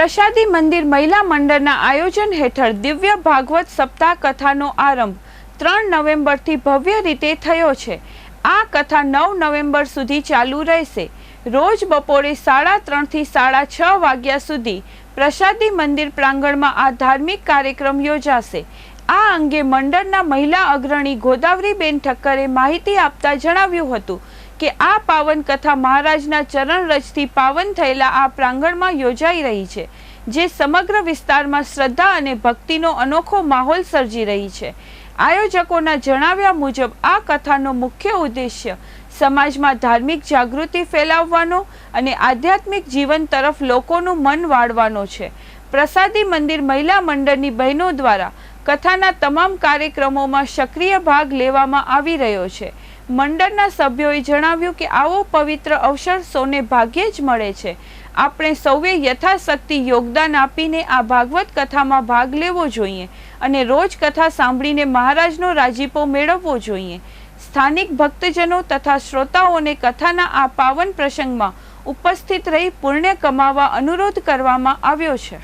પ્રસાદી મંદિર મહિલા મંડળના આયોજન હેઠળ દિવ્ય ભાગવત સપ્તાહ કથાનો આરંભ ત્રણ નવેમ્બરથી ભવ્ય રીતે થયો છે. આ કથા નવ નવેમ્બર સુધી ચાલુ રહેશે. રોજ બપોરે સાડા ત્રણથી સાડા છ વાગ્યા સુધી પ્રસાદી મંદિર પ્રાંગણમાં આ ધાર્મિક કાર્યક્રમ યોજાશે. આ અંગે મંડળના મહિલા અગ્રણી ગોદાવરીબેન ઠક્કરે માહિતી આપતા જણાવ્યું હતું કે આ પાવન કથા મહારાજના ચરણ રજથી પાવન થયેલા આ પ્રાંગણમાં યોજાઈ રહી છે, જે સમગ્ર વિસ્તારમાં શ્રદ્ધા અને ભક્તિનો અનોખો માહોલ સર્જી રહી છે. આયોજકોના જણાવ્યા મુજબ, આ કથાનો મુખ્ય ઉદ્દેશ્ય સમાજમાં ધાર્મિક જાગૃતિ ફેલાવવાનો અને આધ્યાત્મિક જીવન તરફ લોકોનું મન વાળવાનો છે. પ્રસાદી મંદિર મહિલા મંડળની બહેનો દ્વારા કથાના તમામ કાર્યક્રમોમાં સક્રિય ભાગ લેવામાં આવી રહ્યો છે. મંડળના સભ્યોએ જણાવ્યું કે આવો પવિત્ર અવસર સૌને ભાગ્યે જ મળે છે. આપણે સૌએ યથાશક્તિ યોગદાન આપીને આ ભાગવત કથામાં ભાગ લેવો જોઈએ અને રોજ કથા સાંભળીને મહારાજનો રાજીપો મેળવવો જોઈએ. સ્થાનિક ભક્તજનો તથા શ્રોતાઓને કથાના આ પાવન પ્રસંગમાં ઉપસ્થિત રહી પુણ્ય કમાવા અનુરોધ કરવામાં આવ્યો છે.